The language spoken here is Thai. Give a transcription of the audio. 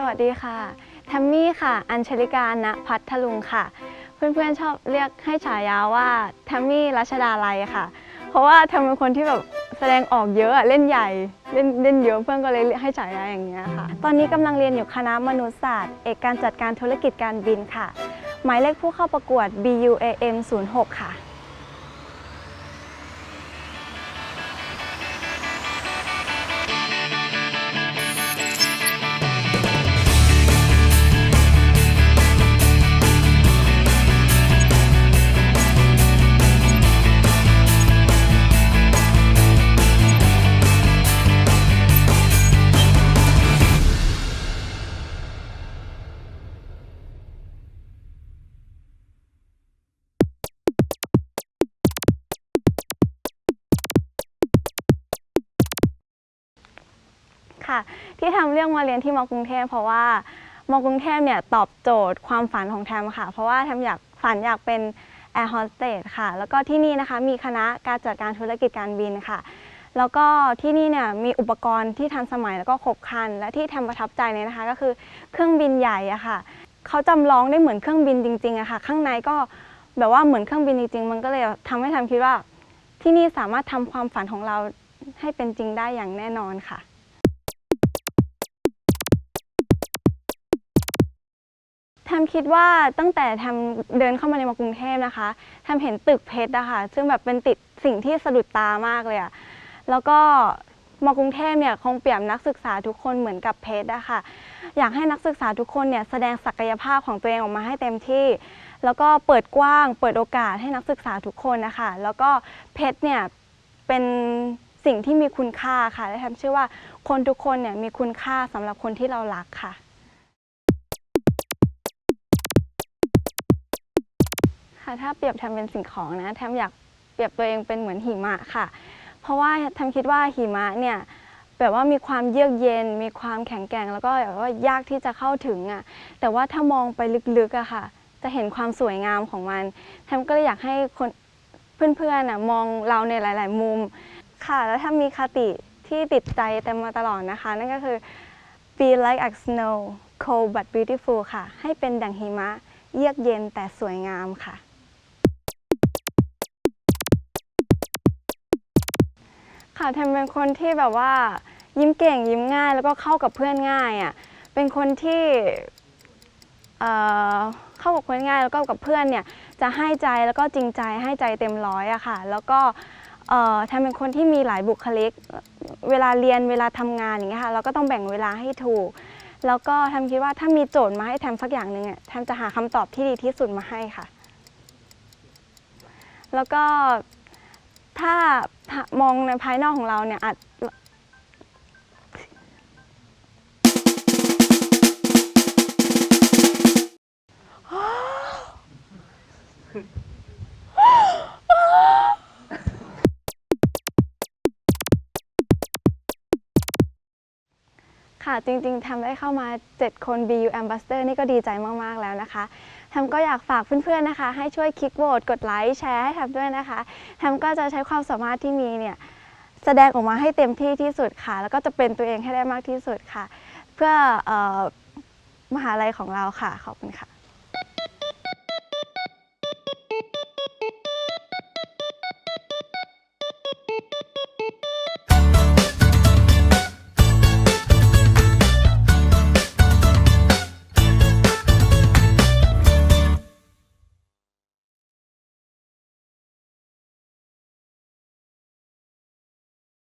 สวัสดีค่ะแทมมี่ค่ะ อัญชลิกาณพัทลุงค่ะ เพื่อนๆชอบเรียกให้ฉายาว่าแทมมี่รัชดาลัยค่ะ เพราะว่าแทมเป็นคนที่แบบแสดงออกเยอะอะเล่นใหญ่เล่นเล่นเยอะเพื่อนก็เลยเรียกให้ฉายาอย่างเงี้ยค่ะ ตอนนี้กำลังเรียนอยู่คณะมนุษยศาสตร์ เอกการจัดการธุรกิจการบินค่ะ หมายเลขผู้เข้าประกวด BUAM 06 ค่ะ ค่ะ ที่ทำเรื่องมาเรียนที่มกรุงเทพเพราะว่ามกรุงเทพเนี่ยตอบโจทย์ความฝันของแทมค่ะ เพราะว่าแทมอยากฝันอยากเป็นแอร์โฮสเตสค่ะ แล้วก็ที่นี่นะคะมีคณะการจัดการธุรกิจการบินค่ะ แล้วก็ที่นี่เนี่ยมีอุปกรณ์ที่ทันสมัยแล้วก็ครบครัน และที่แทมประทับใจเลยนะคะ ก็คือเครื่องบินใหญ่อะค่ะเขาจำลองได้เหมือนเครื่องบินจริงๆอะค่ะ ข้างในก็แบบว่าเหมือนเครื่องบินจริงๆ มันก็เลยทำให้แทมคิดว่า ที่นี่สามารถทำความฝันของเราให้เป็นจริงได้อย่างแน่นอนค่ะ ทมคิดว่าตั้งแต่แทมเดินเข้ามาในมากรุงเทพนะคะแทมเห็นตึกเพชรอะค่ะซึ่งแบบเป็นติดสิ่งที่สะดุดตามากเลยอะแล้วก็มกรุงเทพเนี่ยคงเปรียบนักศึกษาทุกคนเหมือนกับเพชรอะค่ะ อยากให้นักศึกษาทุกคนเนี่ยแสดงศักยภาพของตัวเองออกมาให้เต็มที่ แล้วก็เปิดกว้าง เปิดโอกาสให้นักศึกษาทุกคนนะคะแล้วก็เพชรเนี่ยเป็นสิ่งที่มีคุณค่าค่ะและแทมเชื่อว่าคนทุกคนเนี่ยมีคุณค่าสำหรับคนที่เรารักค่ะ ค่ะ ถ้าเปรียบแทมเป็นสิ่งของนะแทมอยากเปรียบตัวเองเป็นเหมือนหิมะค่ะ เพราะว่าแทมคิดว่าหิมะเนี่ยแบบว่ามีความเยือกเย็น มีความแข็งแกร่ง แล้วก็แบบว่ายากที่จะเข้าถึงอะ แต่ว่าถ้ามองไปลึกๆอะค่ะ จะเห็นความสวยงามของมันแทมก็เลยอยากให้คนเพื่อนๆน่ะมองเราในหลาย ๆ มุมค่ะ แล้วถ้ามีคติที่ติดใจแตมมาตลอดนะคะ นั่นก็คือ be like a snow cold but beautiful ค่ะ ให้เป็นดั่งหิมะ เยือกเย็นแต่สวยงามค่ะ ค่ะแทมเป็นคนที่แบบว่า ยิ้มเก่งยิ้มง่าย แล้วก็เข้ากับเพื่อนง่ายอะเป็นคนที่เอ่อเข้ากับเพื่อนง่ายแล้วก็กับเพื่อนเนี่ยจะให้ใจแล้วก็จริงใจให้ใจเต็มร้อยอะค่ะ แล้วก็เอ่อแทมเป็นคนที่มีหลายบุคลิก เวลาเรียนเวลาทำงานอย่างเงี้ยค่ะเราก็ต้องแบ่งเวลาให้ถูก แล้วก็แทมคิดว่าถ้ามีโจทย์มาให้แทมสักอย่างหนึ่งอะแทมจะหาคำตอบที่ดีที่สุดมาให้ค่ะ แล้วก็ ถ้ามองในภายนอกของเราเนี่ยอาจ ค่ะ จริงๆทำได้เข้ามา 7 คน BU Ambassador นี่ก็ดีใจมาก ๆ แล้วนะคะทำก็อยากฝากเพื่อนๆนะคะ ให้ช่วยคลิกโหวตกดไลค์แชร์ให้ทำด้วยนะคะทำก็จะใช้ความสามารถที่มีเนี่ยแสดงออกมาให้เต็มที่ที่สุดค่ะ แล้วก็จะเป็นตัวเองให้ได้มากที่สุดค่ะ เพื่อออมหาลัยของเราค่ะ ขอบคุณค่ะ